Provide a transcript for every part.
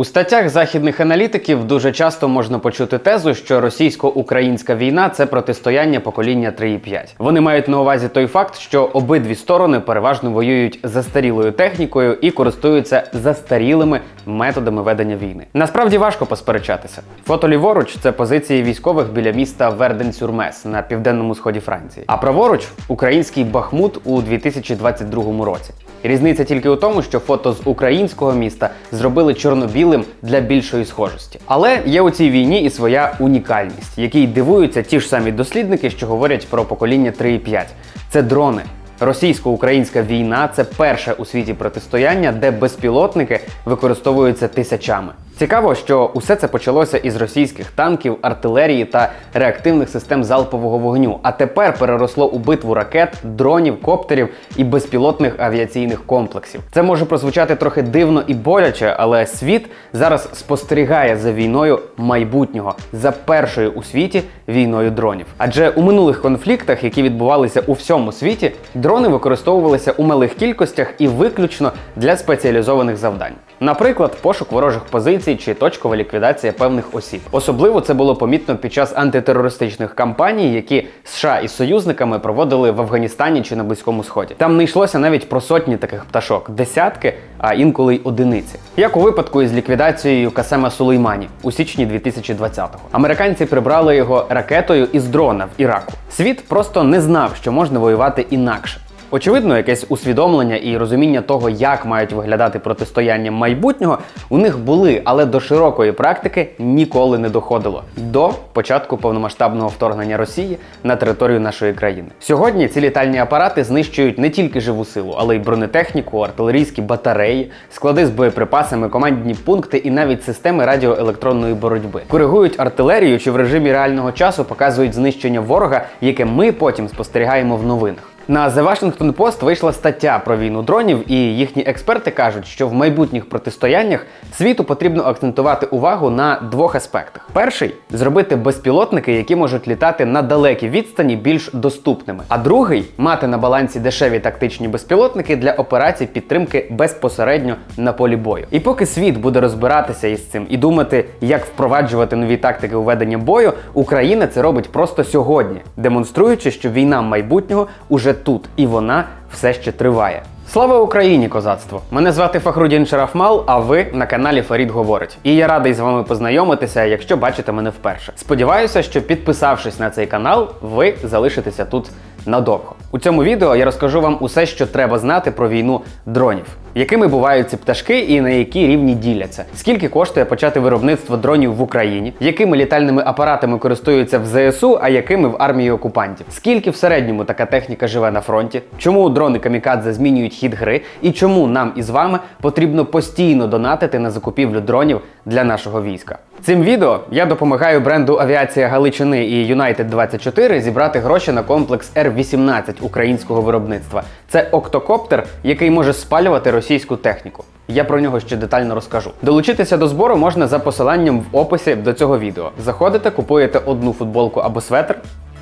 У статтях західних аналітиків дуже часто можна почути тезу, що російсько-українська війна це протистояння покоління 3,5. Вони мають на увазі той факт, що обидві сторони переважно воюють застарілою технікою і користуються застарілими методами ведення війни. Насправді важко посперечатися. Фото ліворуч це позиції військових біля міста Верден-Сюрмес на південному сході Франції. А праворуч український Бахмут у 2022 році. Різниця тільки у тому, що фото з українського міста зробили чорно-білим для більшої схожості. Але є у цій війні і своя унікальність, якій дивуються ті ж самі дослідники, що говорять про покоління 3,5. Це дрони. Російсько-українська війна це перше у світі протистояння, де безпілотники використовуються тисячами. Цікаво, що усе це почалося із російських танків, артилерії та реактивних систем залпового вогню, а тепер переросло у битву ракет, дронів, коптерів і безпілотних авіаційних комплексів. Це може прозвучати трохи дивно і боляче, але світ зараз спостерігає за війною майбутнього, за першою у світі війною дронів. Адже у минулих конфліктах, які відбувалися у всьому світі, дрони використовувалися у малих кількостях і виключно для спеціалізованих завдань. Наприклад, пошук ворожих позицій чи точкова ліквідація певних осіб. Особливо це було помітно під час антитерористичних кампаній, які США із союзниками проводили в Афганістані чи на Близькому Сході. Там не йшлося навіть про сотні таких пташок, десятки, а інколи й одиниці. Як у випадку із ліквідацією Касема Сулеймані у січні 2020-го. Американці прибрали його ракетою із дрона в Іраку. Світ просто не знав, що можна воювати інакше. Очевидно, якесь усвідомлення і розуміння того, як мають виглядати протистояння майбутнього, у них були, але до широкої практики ніколи не доходило до початку повномасштабного вторгнення Росії на територію нашої країни. Сьогодні ці літальні апарати знищують не тільки живу силу, але й бронетехніку, артилерійські батареї, склади з боєприпасами, командні пункти і навіть системи радіоелектронної боротьби. Коригують артилерію чи в режимі реального часу показують знищення ворога, яке ми потім спостерігаємо в новинах. На The Washington Post вийшла стаття про війну дронів, і їхні експерти кажуть, що в майбутніх протистояннях світу потрібно акцентувати увагу на двох аспектах: перший зробити безпілотники, які можуть літати на далекій відстані, більш доступними. А другий мати на балансі дешеві тактичні безпілотники для операцій підтримки безпосередньо на полі бою. І поки світ буде розбиратися із цим і думати, як впроваджувати нові тактики ведення бою, Україна це робить просто сьогодні, демонструючи, що війна майбутнього уже тут, і вона все ще триває. Слава Україні, козацтво! Мене звати Фахрудін Шарафмал, а ви на каналі Фарід Говорить. І я радий з вами познайомитися, якщо бачите мене вперше. Сподіваюся, що підписавшись на цей канал, ви залишитеся тут надовго. У цьому відео я розкажу вам усе, що треба знати про війну дронів, якими бувають ці пташки і на які рівні діляться, скільки коштує почати виробництво дронів в Україні, якими літальними апаратами користуються в ЗСУ, а якими в армії окупантів, скільки в середньому така техніка живе на фронті, чому дрони камікадзе змінюють хід гри, і чому нам із вами потрібно постійно донатити на закупівлю дронів для нашого війська. Цим відео я допомагаю бренду Авіація Галичини і United 24 зібрати гроші на комплекс Р-18 українського виробництва. Це октокоптер, який може спалювати російську техніку. Я про нього ще детально розкажу. Долучитися до збору можна за посиланням в описі до цього відео. Заходите, купуєте одну футболку або светр.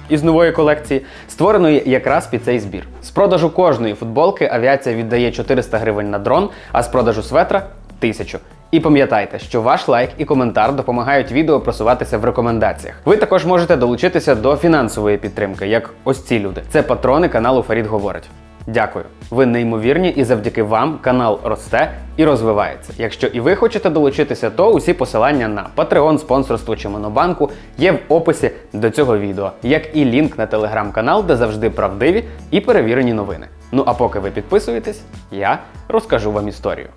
Із нової колекції, створеної якраз під цей збір. З продажу кожної футболки авіація віддає 400 гривень на дрон, а з продажу светра 1000. І пам'ятайте, що ваш лайк і коментар допомагають відео просуватися в рекомендаціях. Ви також можете долучитися до фінансової підтримки, як ось ці люди. Це патрони каналу Фарід Говорить. Дякую. Ви неймовірні, і завдяки вам канал росте і розвивається. Якщо і ви хочете долучитися, то усі посилання на Patreon, спонсорство чи Монобанку є в описі до цього відео, як і лінк на телеграм-канал, де завжди правдиві і перевірені новини. Ну а поки ви підписуєтесь, я розкажу вам історію.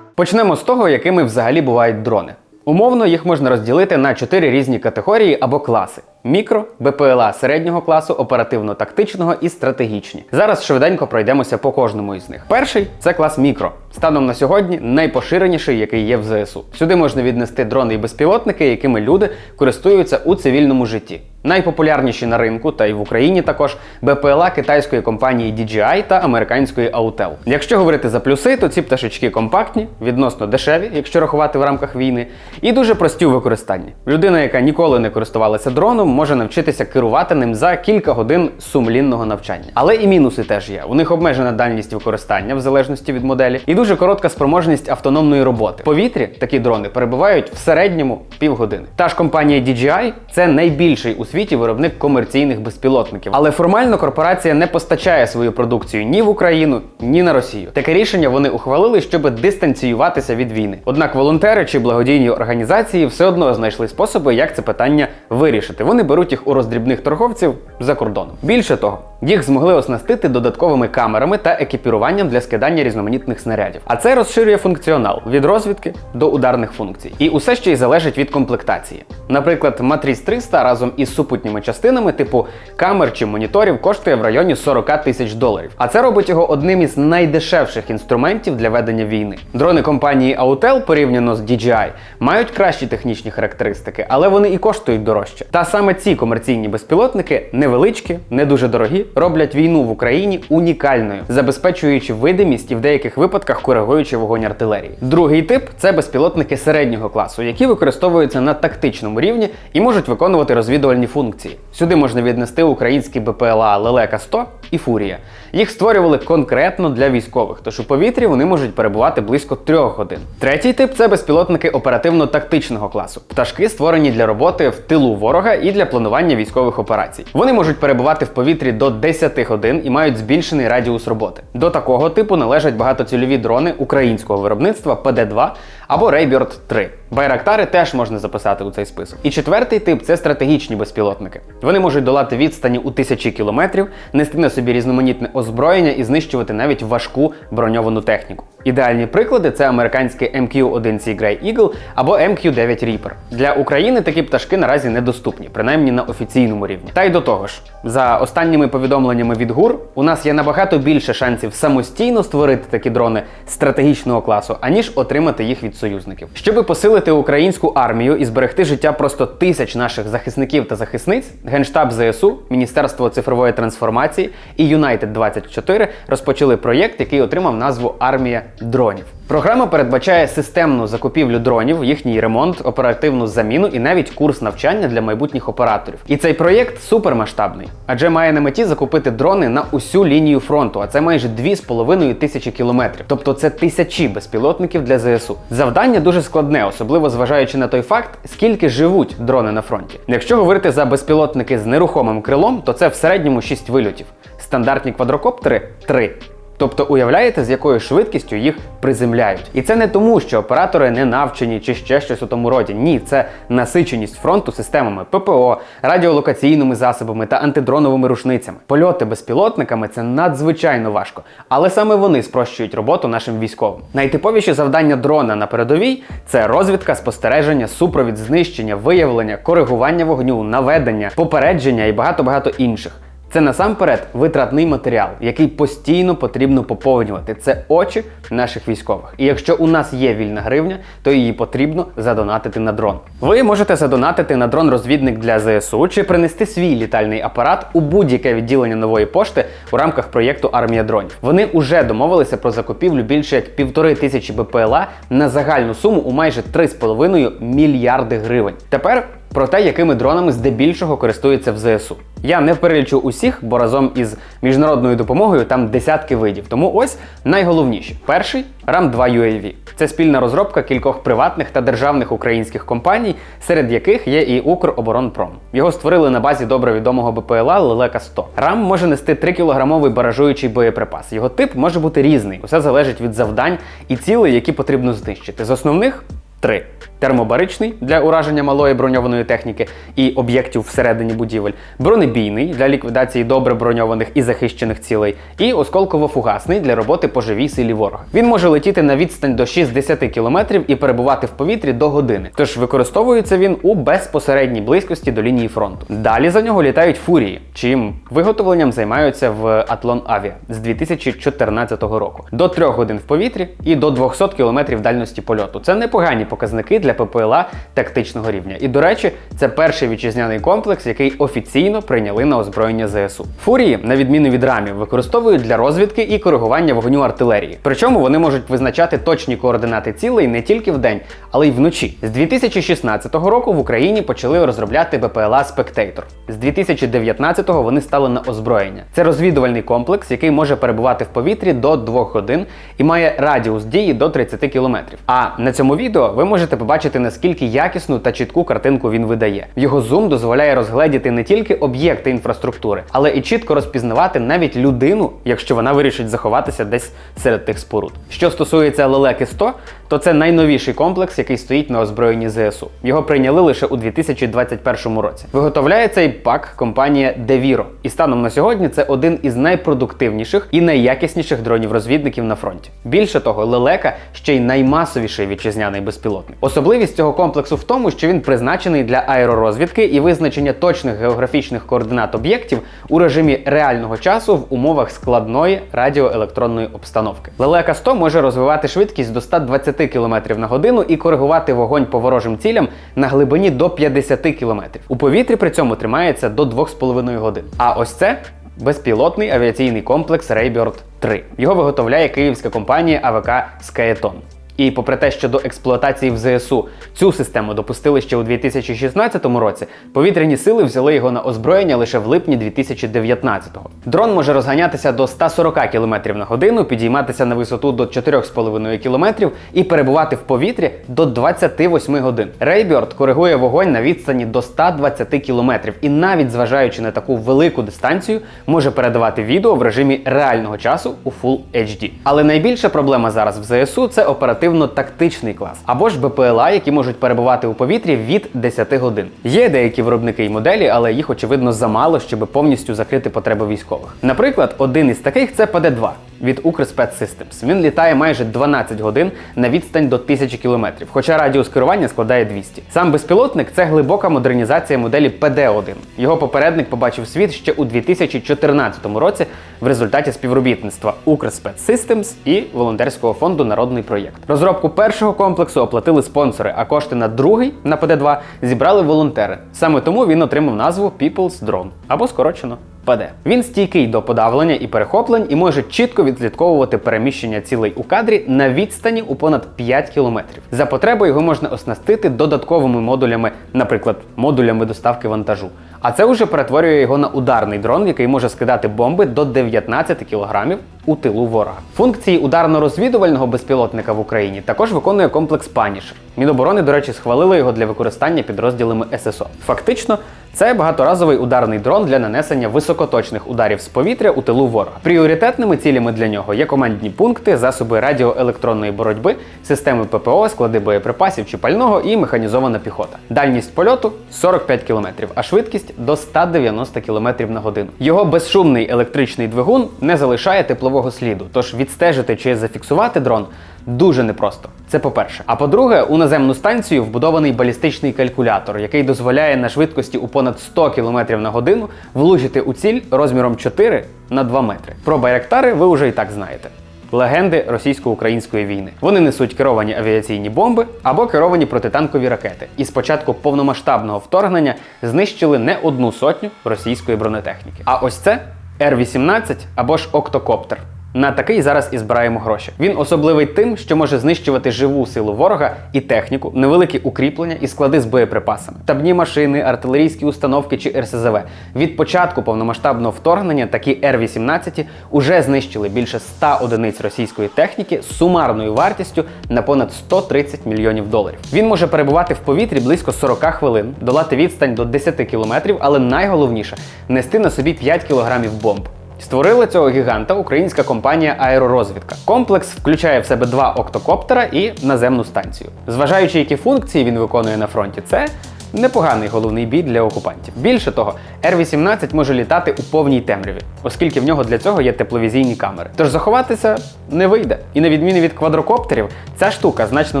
Почнемо з того, якими взагалі бувають дрони. Умовно їх можна розділити на чотири різні категорії або класи: мікро, БПЛА середнього класу, оперативно-тактичного і стратегічні. Зараз швиденько пройдемося по кожному із них. Перший це клас мікро. Станом на сьогодні найпоширеніший, який є в ЗСУ. Сюди можна віднести дрони і безпілотники, якими люди користуються у цивільному житті. Найпопулярніші на ринку, та й в Україні також БПЛА китайської компанії DJI та американської Autel. Якщо говорити за плюси, то ці пташечки компактні, відносно дешеві, якщо рахувати в рамках війни, і дуже прості у використанні. Людина, яка ніколи не користувалася дроном, може навчитися керувати ним за кілька годин сумлінного навчання. Але і мінуси теж є. У них обмежена дальність використання в залежності від моделі, і дуже коротка спроможність автономної роботи. В повітрі такі дрони перебувають в середньому півгодини. Та ж компанія DJI – це найбільший у світі виробник комерційних безпілотників. Але формально корпорація не постачає свою продукцію ні в Україну, ні на Росію. Таке рішення вони ухвалили, щоб дистанціюватися від війни. Однак волонтери чи благодійні організації все одно знайшли способи, як це питання вирішити. Вони беруть їх у роздрібних торговців за кордоном. Більше того, їх змогли оснастити додатковими камерами та екіпіруванням для скидання різноманітних снарядів. А це розширює функціонал від розвідки до ударних функцій. І усе ще й залежить від комплектації. Наприклад, Матріс 300 разом із супутніми частинами, типу камер чи моніторів, коштує в районі 40 тисяч доларів. А це робить його одним із найдешевших інструментів для ведення війни. Дрони компанії Autel порівняно з DJI мають кращі технічні характеристики, але вони і коштують дорожче. Та саме ці комерційні безпілотники невеличкі, не дуже дорогі, роблять війну в Україні унікальною, забезпечуючи видимість і в деяких випадках коригуючи вогонь артилерії. Другий тип це безпілотники середнього класу, які використовуються на тактичному рівні і можуть виконувати розвідувальні функції. Сюди можна віднести українські БПЛА Лелека 100 і Фурія. Їх створювали конкретно для військових, тож у повітрі вони можуть перебувати близько трьох годин. Третій тип це безпілотники оперативно-тактичного класу. Пташки створені для роботи в тилу ворога і для планування військових операцій. Вони можуть перебувати в повітрі до 10 годин і мають збільшений радіус роботи. До такого типу належать багатоцільові дрони українського виробництва PD-2 або Raybird 3. Байрактари теж можна записати у цей список. І четвертий тип це стратегічні безпілотники. Вони можуть долати відстані у тисячі кілометрів, нести на собі різноманітне озброєння і знищувати навіть важку броньовану техніку. Ідеальні приклади це американський MQ-1C Grey Eagle або MQ-9 Reaper. Для України такі пташки наразі недоступні, принаймні на офіційному рівні. Та й до того ж, за останніми повідомленнями від ГУР, у нас є набагато більше шансів самостійно створити такі дрони стратегічного класу, аніж отримати їх від союзників. Щоби посилити українську армію і зберегти життя просто тисяч наших захисників та захисниць, Генштаб ЗСУ, Міністерство цифрової трансформації і United 24 розпочали проєкт, який отримав назву Армія дронів. Програма передбачає системну закупівлю дронів, їхній ремонт, оперативну заміну і навіть курс навчання для майбутніх операторів. І цей проєкт супермасштабний, адже має на меті закупити дрони на усю лінію фронту, а це майже 2,5 тисячі кілометрів. Тобто це тисячі безпілотників для ЗСУ. Завдання дуже складне, особливо зважаючи на той факт, скільки живуть дрони на фронті. Якщо говорити за безпілотники з нерухомим крилом, то це в середньому 6 вильотів. Стандартні квадрокоптери 3. Тобто уявляєте, з якою швидкістю їх приземляють. І це не тому, що оператори не навчені чи ще щось у тому роді. Ні, це насиченість фронту системами ППО, радіолокаційними засобами та антидроновими рушницями. Польоти безпілотниками це надзвичайно важко, але саме вони спрощують роботу нашим військовим. Найтиповіші завдання дрона на передовій це розвідка, спостереження, супровід, знищення, виявлення, коригування вогню, наведення, попередження і багато багато інших. Це насамперед витратний матеріал, який постійно потрібно поповнювати. Це очі наших військових. І якщо у нас є вільна гривня, то її потрібно задонатити на дрон. Ви можете задонатити на дрон-розвідник для ЗСУ чи принести свій літальний апарат у будь-яке відділення нової пошти у рамках проєкту Армія дронів. Вони вже домовилися про закупівлю більше як півтори тисячі БПЛА на загальну суму у майже 3,5 мільярди гривень. Тепер про те, якими дронами здебільшого користуються в ЗСУ. Я не перелічу усіх, бо разом із міжнародною допомогою там десятки видів. Тому ось найголовніші. Перший RAM 2 UAV. Це спільна розробка кількох приватних та державних українських компаній, серед яких є і Укроборонпром. Його створили на базі добре відомого БПЛА Лелека 100. RAM може нести 3-кілограмовий баражуючий боєприпас. Його тип може бути різний. Усе залежить від завдань і цілей, які потрібно знищити. З основних 3. Термобаричний для ураження малої броньованої техніки і об'єктів всередині будівель, бронебійний для ліквідації добре броньованих і захищених цілей, і осколково-фугасний для роботи по живій силі ворога. Він може летіти на відстань до 60 км і перебувати в повітрі до години. Тож використовується він у безпосередній близькості до лінії фронту. Далі за нього літають фурії, чим виготовленням займаються в Атлон Авіа з 2014 року. До 3 годин в повітрі і до 200 км дальності польоту. Це непогані показники для ППЛА тактичного рівня. І до речі, це перший вітчизняний комплекс, який офіційно прийняли на озброєння ЗСУ. Фурії, на відміну від рамів, використовують для розвідки і коригування вогню артилерії. Причому вони можуть визначати точні координати цілей не тільки вдень, але й вночі. З 2016 року в Україні почали розробляти БПЛА Spectator. З 2019-го вони стали на озброєння. Це розвідувальний комплекс, який може перебувати в повітрі до 2 годин і має радіус дії до 30 кілометрів. А на цьому відео ви можете побачити наскільки якісну та чітку картинку він видає. Його зум дозволяє розгледіти не тільки об'єкти інфраструктури, але і чітко розпізнавати навіть людину, якщо вона вирішить заховатися десь серед тих споруд. Що стосується лелеки 100, то це найновіший комплекс, який стоїть на озброєнні ЗСУ. Його прийняли лише у 2021 році. Виготовляє цей пак компанія Deviro. І станом на сьогодні це один із найпродуктивніших і найякісніших дронів-розвідників на фронті. Більше того, лелека ще й наймасовіший вітчизняний безпілотник. Особливість цього комплексу в тому, що він призначений для аеророзвідки і визначення точних географічних координат об'єктів у режимі реального часу в умовах складної радіоелектронної обстановки. Лелека 100 може розвивати швидкість до 120 км на годину і коригувати вогонь по ворожим цілям на глибині до 50 км. У повітрі при цьому тримається до 2,5 годин. А ось це безпілотний авіаційний комплекс Raybird 3. Його виготовляє київська компанія АВК Скаетон. І попри те, що до експлуатації в ЗСУ цю систему допустили ще у 2016 році, повітряні сили взяли його на озброєння лише в липні 2019-го. Дрон може розганятися до 140 км на годину, підійматися на висоту до 4,5 км і перебувати в повітрі до 28 годин. Рейбьорд коригує вогонь на відстані до 120 км і навіть зважаючи на таку велику дистанцію, може передавати відео в режимі реального часу у Full HD. Але найбільша проблема зараз в ЗСУ це оперативно-тактичний клас або ж БПЛА, які можуть перебувати у повітрі від 10 годин. Є деякі виробники і моделі, але їх очевидно замало, щоб повністю закрити потреби військових. Наприклад, один із таких це ПД-2 від Укрспецсистемс. Він літає майже 12 годин на відстань до 1000 км, хоча радіус керування складає 200. Сам безпілотник це глибока модернізація моделі ПД-1. Його попередник побачив світ ще у 2014 році в результаті співробітництва Укрспецсистемс і волонтерського фонду Народний проєкт. Розробку першого комплексу оплатили спонсори, а кошти на другий на ПД-2 зібрали волонтери. Саме тому він отримав назву People's Drone або скорочено. ПД. Він стійкий до подавлення і перехоплень і може чітко відслідковувати переміщення цілей у кадрі на відстані у понад 5 кілометрів. За потребою його можна оснастити додатковими модулями, наприклад, модулями доставки вантажу. А це вже перетворює його на ударний дрон, який може скидати бомби до 19 кілограмів у тилу ворога. Функції ударно-розвідувального безпілотника в Україні також виконує комплекс Punisher. Міноборони, до речі, схвалили його для використання підрозділами ССО. Фактично, це багаторазовий ударний дрон для нанесення високоточних ударів з повітря у тилу ворога. Пріоритетними цілями для нього є командні пункти, засоби радіоелектронної боротьби, системи ППО, склади боєприпасів чи пального і механізована піхота. Дальність польоту 45 км, а швидкість до 190 км на годину. Його безшумний електричний двигун не залишає теплового сліду, тож відстежити чи зафіксувати дрон дуже непросто. Це по-перше. А по-друге, у наземну станцію вбудований балістичний калькулятор, який дозволяє на швидкості у понад 100 км на годину влучити у ціль розміром 4 на 2 метри. Про байрактари ви вже і так знаєте. Легенди російсько-української війни. Вони несуть керовані авіаційні бомби або керовані протитанкові ракети. І з початку повномасштабного вторгнення знищили не одну сотню російської бронетехніки. А ось це Р-18 або ж Октокоптер. На такий зараз і збираємо гроші. Він особливий тим, що може знищувати живу силу ворога і техніку, невеликі укріплення і склади з боєприпасами, табні машини, артилерійські установки чи РСЗВ. Від початку повномасштабного вторгнення такі Р-18 уже знищили більше 100 одиниць російської техніки з сумарною вартістю на понад 130 мільйонів доларів. Він може перебувати в повітрі близько 40 хвилин, долати відстань до 10 кілометрів, але найголовніше нести на собі 5 кілограмів бомб. Створила цього гіганта українська компанія Аеророзвідка. Комплекс включає в себе два октокоптера і наземну станцію. Зважаючи, які функції він виконує на фронті, це непоганий головний бій для окупантів. Більше того, Р-18 може літати у повній темряві, оскільки в нього для цього є тепловізійні камери. Тож заховатися не вийде. І на відміну від квадрокоптерів, ця штука значно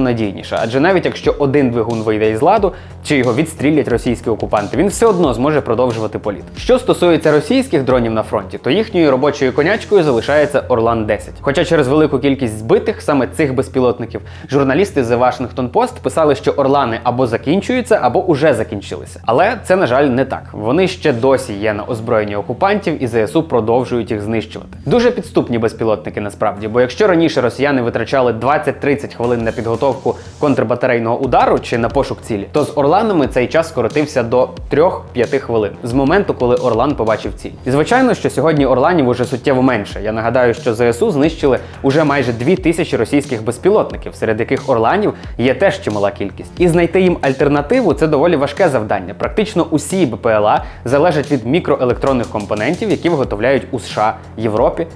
надійніша, адже навіть якщо один двигун вийде із ладу, чи його відстрілять російські окупанти, він все одно зможе продовжувати політ. Що стосується російських дронів на фронті, то їхньою робочою конячкою залишається Орлан 10. Хоча через велику кількість збитих саме цих безпілотників, журналісти The Washington Post писали, що Орлани або закінчуються, або уже закінчилися. Але це, на жаль, не так. Вони ще досі є на озброєнні окупантів, і ЗСУ продовжують їх знищувати. Дуже підступні безпілотники насправді, бо якщо раніше росіяни витрачали 20-30 хвилин на підготовку контрбатарейного удару чи на пошук цілі, то з Орланами цей час скоротився до 3-5 хвилин з моменту, коли Орлан побачив ціль. І звичайно, що сьогодні Орланів уже суттєво менше. Я нагадаю, що ЗСУ знищили уже майже 2 тисячі російських безпілотників, серед яких Орланів є теж чимала кількість. І знайти їм альтернативу це доволі важке завдання. Практично усі БПЛА залежать від мікроелектронних компонентів, які виготовляють у США, Європі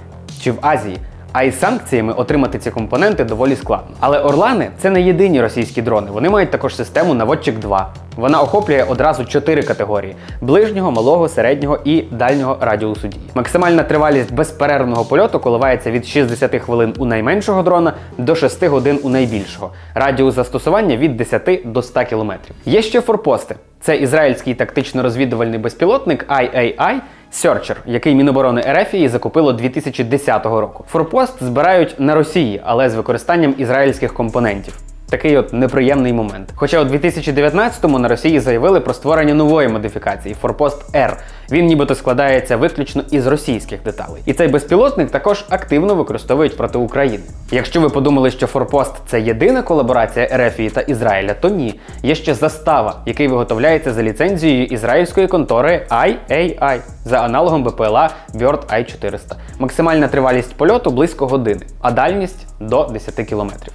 чи в Азії. А із санкціями отримати ці компоненти доволі складно. Але Орлани це не єдині російські дрони. Вони мають також систему Наводчик 2. Вона охоплює одразу чотири категорії: ближнього, малого, середнього і дальнього радіусу дії. Максимальна тривалість безперервного польоту коливається від 60 хвилин у найменшого дрона до 6 годин у найбільшого. Радіус застосування від 10 до 100 км. Є ще форпости. Це ізраїльський тактично-розвідувальний безпілотник IAI Searcher, який Міноборони Ерефії закупило 2010 року. Форпост збирають на Росії, але з використанням ізраїльських компонентів. Такий от неприємний момент. Хоча у 2019-му на Росії заявили про створення нової модифікації Форпост R. Він нібито складається виключно із російських деталей. І цей безпілотник також активно використовують проти України. Якщо ви подумали, що Форпост це єдина колаборація Ерефії та Ізраїля, то ні. Є ще застава, який виготовляється за ліцензією ізраїльської контори IAI за аналогом БПЛА Bird I-400. Максимальна тривалість польоту близько години, а дальність до 10 кілометрів.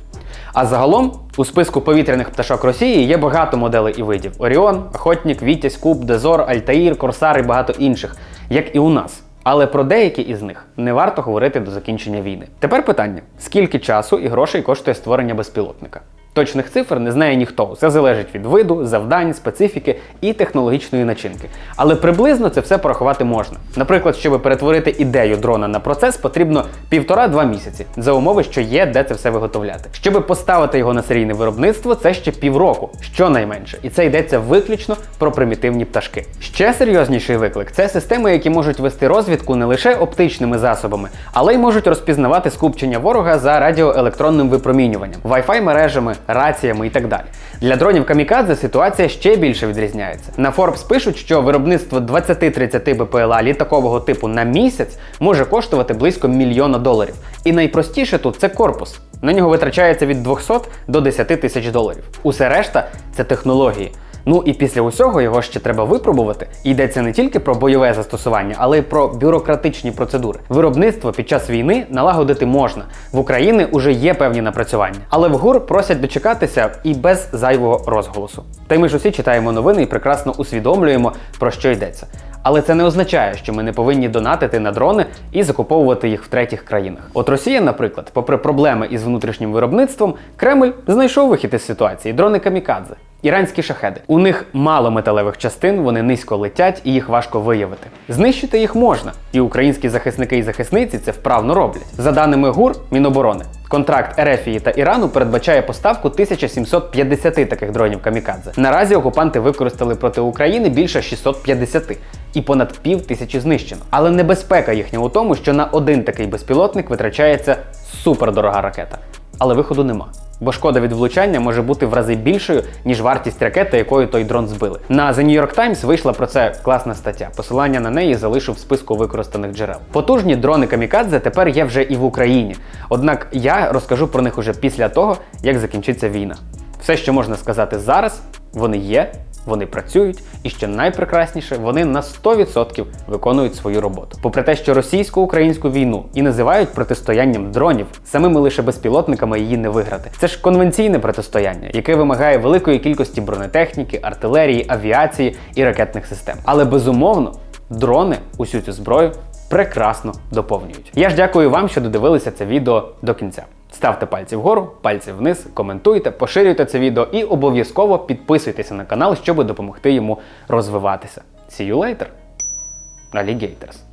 А загалом у списку повітряних пташок Росії є багато моделей і видів: Оріон, Охотник, Вітязь, Куб, Дезор, Альтаїр, Корсар і багато інших, як і у нас. Але про деякі із них не варто говорити до закінчення війни. Тепер питання: скільки часу і грошей коштує створення безпілотника? Точних цифр не знає ніхто. Все залежить від виду, завдань, специфіки і технологічної начинки. Але приблизно це все порахувати можна. Наприклад, щоб перетворити ідею дрона на процес, потрібно півтора-два місяці за умови, що є де це все виготовляти. Щоб поставити його на серійне виробництво, це ще півроку, щонайменше. І це йдеться виключно про примітивні пташки. Ще серйозніший виклик це системи, які можуть вести розвідку не лише оптичними засобами, але й можуть розпізнавати скупчення ворога за радіоелектронним випромінюванням, Wi-Fi мережами раціями і так далі. Для дронів Камікадзе ситуація ще більше відрізняється. На Forbes пишуть, що виробництво 20-30 БПЛА літакового типу на місяць може коштувати близько мільйона доларів. І найпростіше тут це корпус. На нього витрачається від 200 до 10 тисяч доларів. Усе решта це технології. Ну і після усього його ще треба випробувати. Йдеться не тільки про бойове застосування, але й про бюрократичні процедури. Виробництво під час війни налагодити можна. В Україні уже є певні напрацювання, але в ГУР просять дочекатися і без зайвого розголосу. Та й ми ж усі читаємо новини і прекрасно усвідомлюємо, про що йдеться. Але це не означає, що ми не повинні донатити на дрони і закуповувати їх в третіх країнах. От Росія, наприклад, попри проблеми із внутрішнім виробництвом, Кремль знайшов вихід із ситуації дрони камікадзе. Іранські шахеди. У них мало металевих частин, вони низько летять і їх важко виявити. Знищити їх можна, і українські захисники і захисниці це вправно роблять. За даними ГУР Міноборони, контракт Ерефії та Ірану передбачає поставку 1750 таких дронів камікадзе. Наразі окупанти використали проти України більше 650 і понад пів тисячі знищено. Але небезпека їхня у тому, що на один такий безпілотник витрачається супердорога ракета. Але виходу нема. Бо шкода від влучання може бути в рази більшою, ніж вартість ракети, якою той дрон збили. На The New York Times вийшла про це класна стаття. Посилання на неї залишу в списку використаних джерел. Потужні дрони Камікадзе тепер є вже і в Україні. Однак я розкажу про них уже після того, як закінчиться війна. Все, що можна сказати зараз, вони є, вони працюють, і що найпрекрасніше, вони на 100% виконують свою роботу. Попри те, що російсько-українську війну і називають протистоянням дронів, самими лише безпілотниками її не виграти. Це ж конвенційне протистояння, яке вимагає великої кількості бронетехніки, артилерії, авіації і ракетних систем. Але безумовно, дрони усю цю зброю прекрасно доповнюють. Я ж дякую вам, що додивилися це відео до кінця. Ставте пальці вгору, пальці вниз, коментуйте, поширюйте це відео і обов'язково підписуйтеся на канал, щоб допомогти йому розвиватися. See you later, alligators!